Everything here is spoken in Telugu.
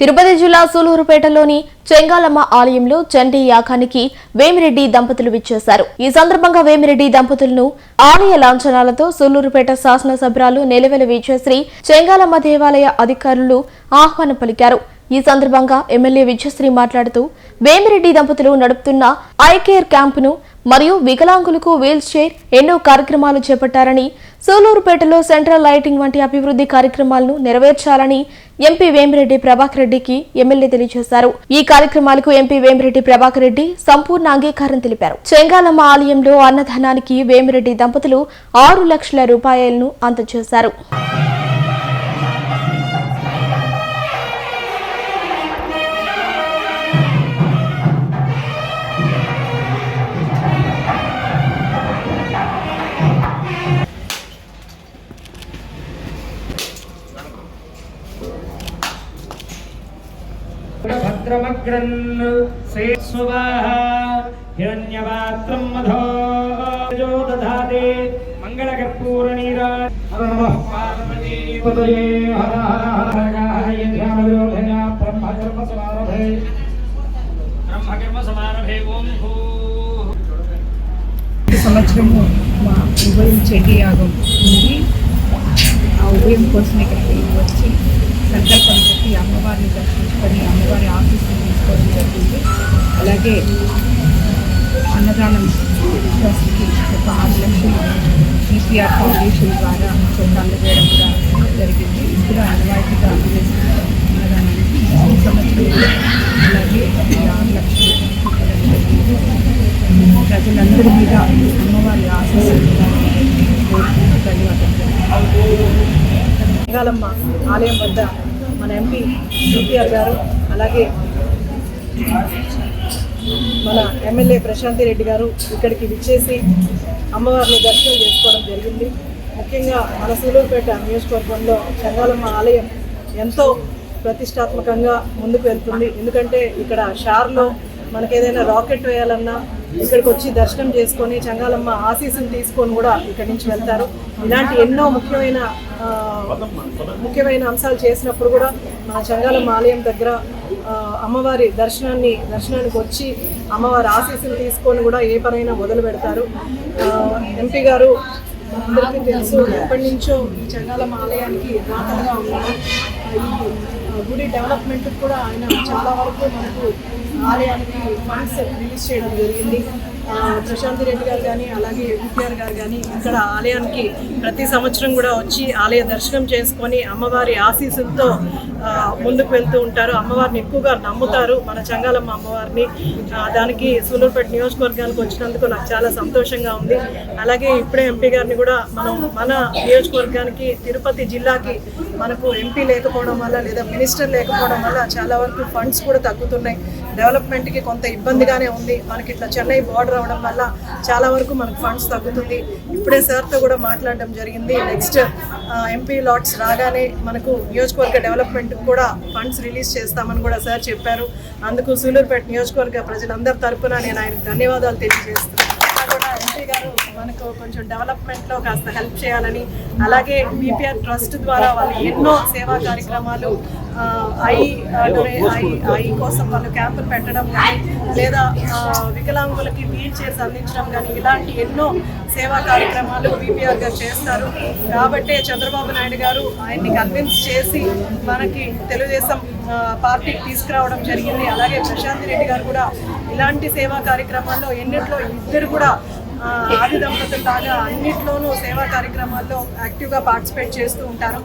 తిరుపతి జిల్లా సూలూరుపేటలోని చెంగాలమ్మ ఆలయంలో చండీ యాగానికి వేమిరెడ్డి దంపతులు విచ్చేశారు. ఈ సందర్భంగా వేమిరెడ్డి దంపతులను ఆలయ లాంఛనాలతో సూలూరుపేట శాసనసభ్యురాలు నెలవెల విజయశ్రీ చెంగాలమ్మ దేవాలయ అధికారులు ఆహ్వానం పలికారు. ఈ సందర్భంగా ఎమ్మెల్యే విజయశ్రీ మాట్లాడుతూ వేమిరెడ్డి దంపతులు నడుపుతున్న ఐకేర్ క్యాంపును మరియు వికలాంగులకు వీల్ చైర్ ఎన్నో కార్యక్రమాలు చేపట్టారని సూలూరుపేటలో సెంట్రల్ లైటింగ్ వంటి అభివృద్ధి కార్యక్రమాలను నెరవేర్చాలని ఎంపీ వేమిరెడ్డి ప్రభాకర్ రెడ్డికి ఎమ్మెల్యే తెలియజేశారు. ఈ కార్యక్రమాలకు ఎంపీ వేమిరెడ్డి ప్రభాకర్ రెడ్డి సంపూర్ణ అంగీకారం తెలిపారు. చెంగాలమ్మ ఆలయంలో అన్నదానానికి వేమిరెడ్డి దంపతులు ఆరు లక్షల రూపాయలను అందజేశారు. సమారభే బ్రహ్మకర్మ సమారభే ఓం భూ। ఈ సంవత్సరము మా ఉభయం చెడ్డి యాగం ఉంది. ఆ ఉభయం కోసం ఇక్కడికి వచ్చి సంకల్పం పెట్టి అమ్మవారిని దర్శించుకొని అమ్మవారి ఆఫీసుని తీసుకోవడం జరిగింది అలాగే అన్నదానం ట్రస్ట్కి ఒక ఆరు లక్షలు ఈపీఆర్ ఫౌండేషన్ ద్వారా కొంత అందజేయడం కూడా జరిగింది. ఇప్పుడు అన్వాయితీగా అందజేస్తున్న అన్నదానానికి ఈ సంవత్సరం అలాగే ఆరు లక్షలు ప్రజలందరి మీద అమ్మవారి ఆశీస్సులు కోరుకుంటూ ధన్యవాదాలు రంగాలమ్మ ఆలయం వద్ద మన ఎంపీ సిపిఆర్ గారు అలాగే మన ఎమ్మెల్యే ప్రశాంతి రెడ్డి గారు ఇక్కడికి విచ్చేసి అమ్మవారిని దర్శనం చేసుకోవడం జరిగింది. ముఖ్యంగా మన సూలూరుపేట నియోజకవర్గంలో చంగాలమ్మ ఆలయం ఎంతో ప్రతిష్టాత్మకంగా ముందుకు వెళ్తుంది. ఎందుకంటే ఇక్కడ షార్లో మనకేదైనా రాకెట్ వేయాలన్నా ఇక్కడికి వచ్చి దర్శనం చేసుకొని చంగాలమ్మ ఆశీస్సులు తీసుకొని కూడా ఇక్కడి నుంచి వెళ్తారు. ఇలాంటి ఎన్నో ముఖ్యమైన ముఖ్యమైన అంశాలు చేసినప్పుడు కూడా మన చంగాలమ్మ ఆలయం దగ్గర అమ్మవారి దర్శనాన్ని దర్శనానికి వచ్చి అమ్మవారి ఆశీస్సులు తీసుకొని కూడా ఏ పనైనా మొదలు పెడతారు. ఎంపీ గారు అందరికీ తెలుసు ఎప్పటి నుంచో ఈ చంగాలమ్మ ఆలయానికి దాతలుగా ఉన్నారు. గుడి డెవలప్మెంట్ కూడా ఆయన చాలా వరకు మనకు ఆలయానికి ఫండ్స్ రిలీజ్ చేయడం జరిగింది. ప్రశాంత్ రెడ్డి గారు కానీ అలాగే విపిఆర్ గారు కానీ ఇక్కడ ఆలయానికి ప్రతి సంవత్సరం కూడా వచ్చి ఆలయ దర్శనం చేసుకొని అమ్మవారి ఆశీస్సులతో ముందుకు వెళ్తూ ఉంటారు. అమ్మవారిని ఎక్కువగా నమ్ముతారు. మన చంగాలమ్మ అమ్మవారిని. దానికి సూలూరుపేట నియోజకవర్గానికి వచ్చినందుకు నాకు చాలా సంతోషంగా ఉంది. అలాగే ఇప్పుడే ఎంపీ గారిని కూడా మనం మన నియోజకవర్గానికి తిరుపతి జిల్లాకి మనకు ఎంపీ లేకపోవడం వల్ల లేదా మినిస్టర్ లేకపోవడం వల్ల చాలా వరకు ఫండ్స్ కూడా తగ్గుతున్నాయి. డెవలప్మెంట్కి కొంత ఇబ్బందిగానే ఉంది. మనకి ఇట్లా చెన్నై బార్డర్ అవడం వల్ల చాలా వరకు మనకు ఫండ్స్ తగ్గుతుంది. ఇప్పుడే సార్తో కూడా మాట్లాడడం జరిగింది. నెక్స్ట్ ఎంపీ లాట్స్ రాగానే మనకు నియోజకవర్గ డెవలప్మెంట్ కూడా ఫండ్స్ రిలీజ్ చేస్తామని కూడా సార్ చెప్పారు. అందుకు సూలూరుపేట నియోజకవర్గ ప్రజలందరి తరపున నేను ఆయనకు ధన్యవాదాలు తెలియజేస్తున్నాను. ఇంకా గారు మనకు కొంచెం డెవలప్మెంట్లో కాస్త హెల్ప్ చేయాలని అలాగే బీపీఆర్ ట్రస్ట్ ద్వారా వాళ్ళు ఎన్నో సేవా కార్యక్రమాలు ఐ ఐ ఐ కోసం వాళ్ళు క్యాంపులు పెట్టడం కానీ లేదా వికలాంగులకి వీల్ చైర్స్ అందించడం కానీ ఇలాంటి ఎన్నో సేవా కార్యక్రమాలు బీపీఆర్ గారు చేస్తారు. కాబట్టే చంద్రబాబు నాయుడు గారు ఆయన్ని కన్విన్స్ చేసి మనకి తెలుగుదేశం పార్టీకి తీసుకురావడం జరిగింది. అలాగే ప్రశాంత్ రెడ్డి గారు కూడా ఇలాంటి సేవా కార్యక్రమాల్లో ఎన్నిట్లో ఇద్దరు కూడా ఆది దంపతులు లాగా అన్నిట్లోనూ సేవా కార్యక్రమాల్లో యాక్టివ్గా పార్టిసిపేట్ చేస్తూ ఉంటారు.